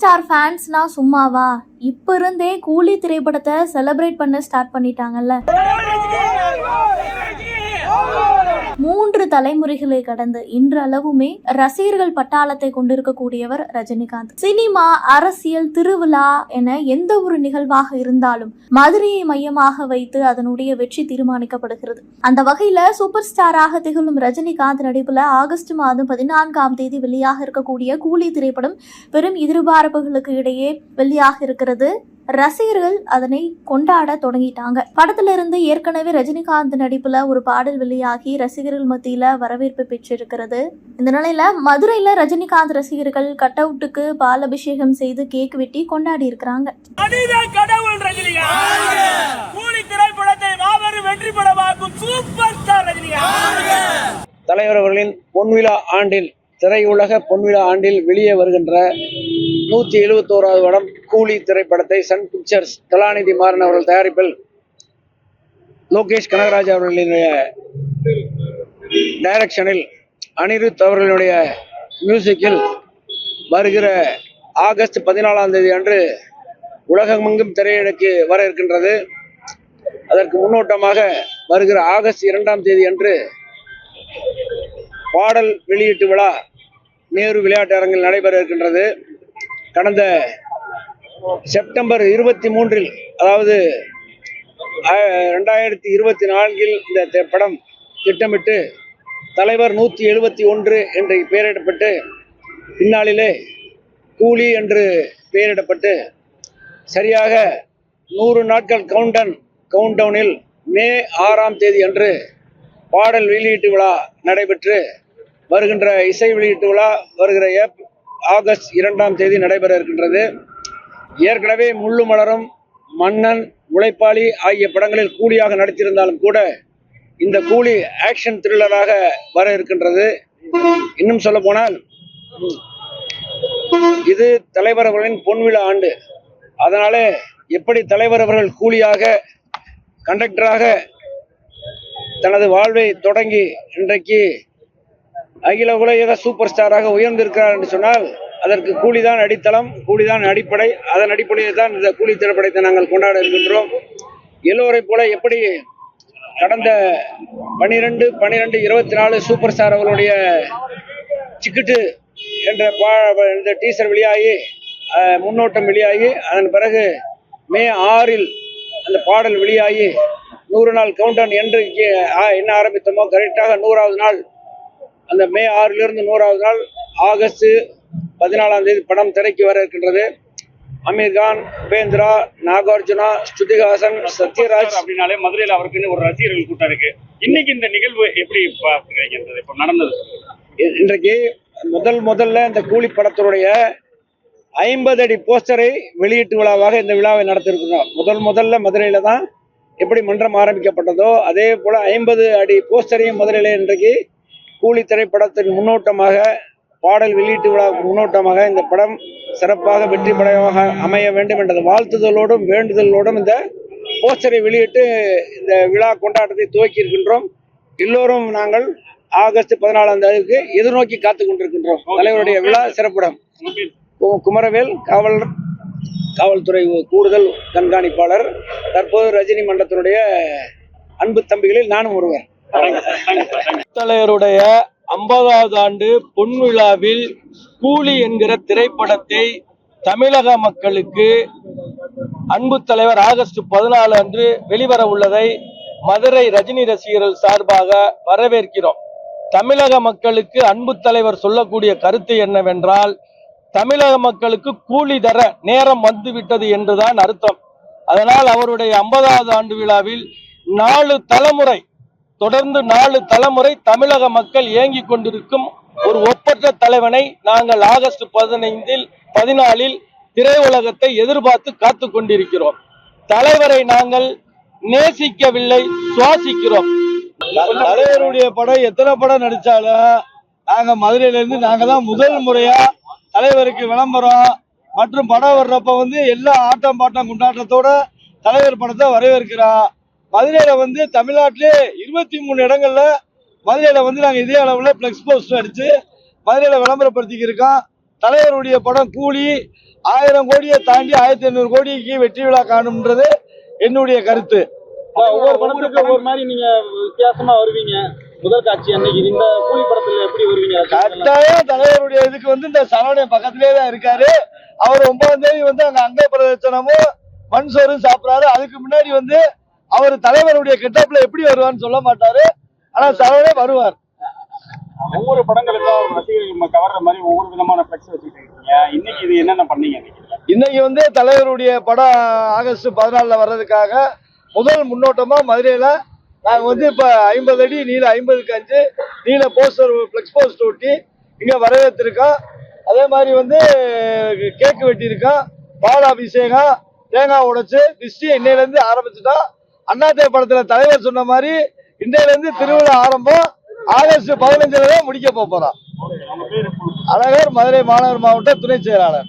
Star ஃபேன்ஸ்னா சும்மாவா? இப்போ இருந்தே கூலி திரைப்படத்தை செலிப்ரேட் பண்ண ஸ்டார்ட் பண்ணிட்டாங்கல்ல. மூன்று தலைமுறைகளை கடந்து இன்றளவுமே ரசிகர்கள் பட்டாளத்தை கொண்டிருக்கக்கூடியவர் ரஜினிகாந்த். சினிமா அரசியல் திருவிழா என எந்த ஒரு நிகழ்வாக இருந்தாலும் மதுரையை மையமாக வைத்து அதனுடைய வெற்றி தீர்மானிக்கப்படுகிறது. அந்த வகையில சூப்பர் ஸ்டாராக திகழும் ரஜினிகாந்த் நடிப்புல ஆகஸ்ட் மாதம் பதினான்காம் தேதி வெளியாக இருக்கக்கூடிய கூலி திரைப்படம் பெரும் எதிர்பார்ப்புகளுக்கு இடையே வெளியாக இருக்கிறது. ரசிகர்கள் அதனை கொண்டாட தொடங்கிட்டாங்க. படத்துல இருந்து ஏற்கனவே ரஜினிகாந்த் நடிப்புல ஒரு பாடல் வெளியாகி ரசிகர் ரசிகர்கள் மத்தியில வரவேற்பு பெற்றிருக்கிறது. இந்த நிலையில மதுரையில ரஜினிகாந்த் ரசிகர்கள் கட் அவுட்டுக்கு பால் அபிஷேகம் செய்து கேக் வெட்டி கொண்டாடி இருக்கிறாங்க. தலைவர் அவர்களின் பொன்விழா ஆண்டில் திரையுலக பொன்விழா ஆண்டில் வெளியே வருகின்ற நூற்றி எழுபத்தோராவது படம் கூலி திரைப்படத்தை சன் பிக்சர்ஸ் கலாநிதி மாறன் அவர்கள் தயாரிப்பில் லோகேஷ் கனகராஜ் அவர்களினுடைய டைரக்ஷனில் அனிருத் அவர்களுடைய மியூசிக்கில் வருகிற ஆகஸ்ட் பதினாலாம் தேதி அன்று உலகமெங்கும் திரையிடக்கு வர இருக்கின்றது. அதற்கு முன்னோட்டமாக வருகிற ஆகஸ்ட் இரண்டாம் தேதி அன்று பாடல் வெளியீட்டு விழா நேரு விளையாட்டு அரங்கில் நடைபெற இருக்கின்றது. கடந்த செப்டம்பர் இருபத்தி மூன்றில் அதாவது ரெண்டாயிரத்தி இருபத்தி நான்கில் இந்த படம் திட்டமிட்டு தலைவர் நூற்றி எழுபத்தி ஒன்று என்று பெயரிடப்பட்டு பின்னாளிலே கூலி என்று பெயரிடப்பட்டு சரியாக நூறு நாட்கள் கவுண்டன் கவுண்டவுனில் மே ஆறாம் தேதி அன்று பாடல் வெளியீட்டு விழா நடைபெற்று வருகின்ற இசை வெளியீட்டு விழா வருகிற ஏப் ஆகஸ்ட் இரண்டாம் தேதி நடைபெற இருக்கின்றது. ஏற்கனவே முள்ளு மலரும் மன்னன் உழைப்பாளி ஆகிய படங்களில் கூலியாக நடித்திருந்தாலும் கூட இந்த கூலி ஆக்ஷன் த்ரில்லராக வர இருக்கின்றது. இன்னும் சொல்ல போனால் இது தலைவர் அவர்களின் பொன்விழா ஆண்டு. அதனாலே எப்படி தலைவர் அவர்கள் கூலியாக கண்டக்டராக தனது வாழ்வை தொடங்கி இன்றைக்கு அகில உலக சூப்பர் ஸ்டாராக உயர்ந்திருக்கிறார் என்று சொன்னால் அதற்கு கூலிதான் அடித்தளம் கூலிதான் அடிப்படை. அதன் அடிப்படையில் தான் இந்த கூலி திரைப்படத்தை நாங்கள் கொண்டாட இருக்கின்றோம். எல்லோரை போல எப்படி கடந்த பனிரெண்டு பனிரெண்டு இருபத்தி நாலு சூப்பர் ஸ்டார் அவர்களுடைய சிக்கிட்டு என்ற பா இந்த டீசர் வெளியாகி முன்னோட்டம் வெளியாகி அதன் பிறகு மே ஆறில் அந்த பாடல் வெளியாகி நூறு நாள் கவுண்டன் என்று ஆ- என்ன ஆரம்பித்தோமோ கரெக்டாக நூறாவது நாள் அந்த மே ஆறிலிருந்து நூறாவது நாள் ஆகஸ்ட் பதினாலாம் தேதி படம் திரைக்கு வர இருக்கின்றது. அமீர் கான் உபேந்திரா நாகார்ஜுனா ஸ்ருதிஹாசன் சத்யராஜ். அப்படின்னாலே மதுரையில அவருக்குன்னு ஒரு ரசிகர்கள் கூட்டம் இருக்கு. இன்னைக்கு இந்த நிகழ்வு எப்படி பார்க்குறீங்க இப்போ நடந்தது. இன்றைக்கு முதல் முதல்ல இந்த கூலி படத்தினுடைய ஐம்பது அடி போஸ்டரை வெளியீட்டு விழாவாக இந்த விழாவை நடத்திருக்கிறோம் முதல் முதல்ல மதுரையில தான் எப்படி மன்றம் ஆரம்பிக்கப்பட்டதோ அதே போல ஐம்பது அடி போஸ்டரையும் மதுரையில இன்றைக்கு கூலி திரைப்படத்தின் முன்னோட்டமாக பாடல் வெளியீட்டு விழாவுக்கு முன்னோட்டமாக இந்த படம் சிறப்பாக வெற்றி படமாக அமைய வேண்டும் என்ற வாழ்த்துதலோடும் வேண்டுதலோடும் இந்த போஸ்டரை வெளியிட்டு இந்த விழா கொண்டாட்டத்தை துவக்கி இருக்கின்றோம். எல்லோரும் நாங்கள் ஆகஸ்ட் பதினாலாம் தேதிக்கு எதிர்நோக்கி காத்துக் கொண்டிருக்கின்றோம். தலைவருடைய விழா சிறப்பிடம் கு- குமரவேல் காவல் காவல்துறை கூடுதல் கண்காணிப்பாளர் தற்போது ரஜினி மன்றத்தினுடைய அன்பு தம்பிகளில் நானும் ஒருவர். தலைவருடைய ஐம்பதாவது ஆண்டு பொன்விழாவில் கூலி என்கிற திரைப்படத்தை தமிழக மக்களுக்கு அன்பு தலைவர் ஆகஸ்ட் பதினாலு அன்று வெளிவர உள்ளதை மதுரை ரஜினி ரசிகர்கள் சார்பாக வரவேற்கிறோம். தமிழக மக்களுக்கு அன்பு தலைவர் சொல்லக்கூடிய கருத்து என்னவென்றால் தமிழக மக்களுக்கு கூலி தர நேரம் வந்துவிட்டது என்றுதான் அர்த்தம். அதனால் அவருடைய ஐம்பதாவது ஆண்டு விழாவில் நாலு தலைமுறை தொடர்ந்து நாலு தலைமுறை தமிழக மக்கள் ஏங்கிக் கொண்டிருக்கும் ஒரு ஒப்பற்ற தலைவனை நாங்கள் ஆகஸ்ட் பதினைந்தில் பதினாலில் திரையுலகத்தை எதிர்பார்த்து காத்து கொண்டிருக்கிறோம். தலைவரை நாங்கள் நேசிக்கவில்லை சுவாசிக்கிறோம். தலைவருடைய படம் எத்தனை படம் நடிச்சாலும் நாங்க மதுரையில இருந்து நாங்க தான் முதல் முறையா தலைவருக்கு விளம்பரம் மற்றும் படம் வர்றப்ப வந்து எல்லா ஆட்டம் பாட்டம் கொண்டாட்டத்தோட தலைவர் படத்தை வரவேற்கிறோம். மதுரையில வந்து தமிழ்நாட்டிலே இருபத்தி மூணு இடங்கள்ல மதுரையில வந்து நாங்க இதே அளவுல பிளெக்ஸ் போஸ்டர் அடிச்சு மதுரையில விளம்பரப்படுத்திக்கிருக்கோம் தலைவருடைய படம் கூலி ஆயிரம் கோடியை தாண்டி ஆயிரத்தி ஐநூறு கோடிக்கு வெற்றி விழா காணும்ன்றது என்னுடைய கருத்து. ஒவ்வொரு படத்துக்கு ஒவ்வொரு மாதிரி நீங்க வித்தியாசமா வருவீங்க. முதல் காட்சி அன்னைக்கு இந்த கூலி படத்துல எப்படி வருவீங்க? கட்டாயம் தலைவருடைய இதுக்கு வந்து இந்த சரவணன் பக்கத்திலே தான் இருக்காரு. அவர் ஒன்பதாம் தேதி வந்து அங்க அங்க பிரதர்சனமும் மண் சோறும் சாப்பிடுறாரு. அதுக்கு முன்னாடி வந்து அவர் தலைவருடைய கெட்டப்ல எப்படி வருவார்னு சொல்ல மாட்டாரு. ஆனா சரவணே வருவார். ஒவ்வொரு படங்களுக்கும் ரசிகர்கள் கவர்ற மாதிரி ஒவ்வொரு விதமான பிளக்ஸ் வச்சுட்டு இருக்கீங்க. இன்னைக்கு இது என்னென்ன பண்ணீங்க இன்னைக்கு? வந்து தலைவருடைய படம் ஆகஸ்ட் பதினாலுல வர்றதுக்காக முதல் முன்னோட்டமா மதுரையில நாங்க வந்து இப்ப ஐம்பது அடி நீள ஐம்பதுக்கு அஞ்சு நீள போஸ்டர் பிளெக்ஸ் போஸ்டர் ஒட்டி இங்க வரவேற்றிருக்கோம். அதே மாதிரி வந்து கேக்கு வெட்டியிருக்கோம். பால் அபிஷேகம் தேங்காய் உடைச்சு திருஷ்டி இன்னையில இருந்து ஆரம்பிச்சுட்டோம். அண்ணாத்தே படத்துல தலைவர் சொன்ன மாதிரி இன்னையில இருந்து திருவிழா ஆரம்பம் ஆகஸ்ட் பதினஞ்சுல தான் முடிக்க போறோம் அழகர் மதுரை மாநகர் மாவட்ட துணை செயலாளர்.